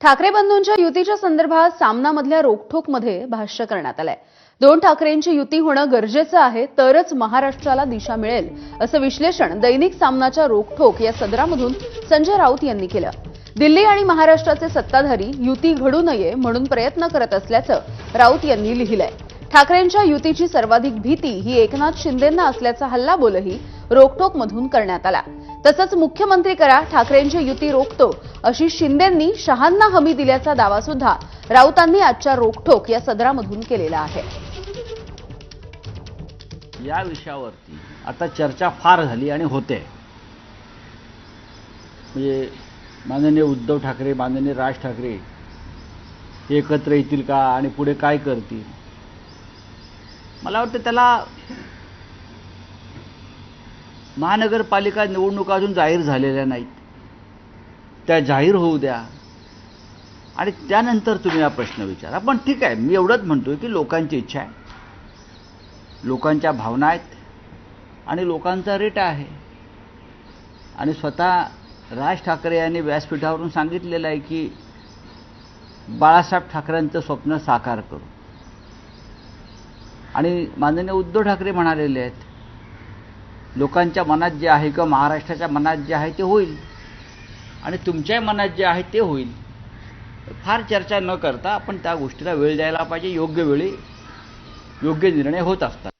ठाकरे बंधूंच्या युतीच्या संदर्भात सामनामधल्या रोखोकमध्ये भाष्य करण्यात आलंय. दोन ठाकरेंची युती होणं गरजेचं आहे तरच महाराष्ट्राला दिशा मिळेल असं विश्लेषण दैनिक सामनाच्या रोखोक या सदरामधून संजय राऊत यांनी केलं. दिल्ली आणि महाराष्ट्राचे सत्ताधारी युती घडू नये म्हणून प्रयत्न करत असल्याचं राऊत यांनी लिहिलंय. ठाकरेंच्या युतीची सर्वाधिक भीती ही एकनाथ शिंदेंना असल्याचा हल्लाबोलही रोखोकमधून करण्यात आला. तसंच मुख्यमंत्री करा ठाकरेंची युती रोखतो अशी शिंदेंनी शहांना हमी दिल्याचा दावा सुद्धा राऊतांनी आजच्या रोखठोक या सदरामधून केलेला आहे. या विषयावरती आता चर्चा फार झाली आणि होते. म्हणजे माननीय उद्धव ठाकरे माननीय राज ठाकरे हे एकत्र येतील का आणि पुढे काय करतील? मला वाटतं त्याला महानगरपालिका निवडणुका अजून जाहीर झालेल्या नाहीत. त्या जाहीर होऊ द्या. आणि त्यानंतर तुम्ही हा प्रश्न विचारा. पण ठीक आहे मी एवढंच म्हणतोय की लोकांची इच्छा आहे. लोकांच्या भावना आहेत आणि लोकांचा रेट आहे. आणि स्वतः राज ठाकरे यांनी व्यासपीठावरून सांगितलेलं आहे की बाळासाहेब ठाकरेंचं स्वप्न साकार करू. आणि माननीय उद्धव ठाकरे म्हणालेले आहेत लोकांच्या मनात जे आहे किंवा महाराष्ट्राच्या मनात जे आहे ते होईल. आणि तुमच्या मनात जे आहे ते होईल. फार चर्चा न करता आपण त्या गोष्टीला वेळ द्यायला पाहिजे. योग्य वेळी योग्य निर्णय होत असतात.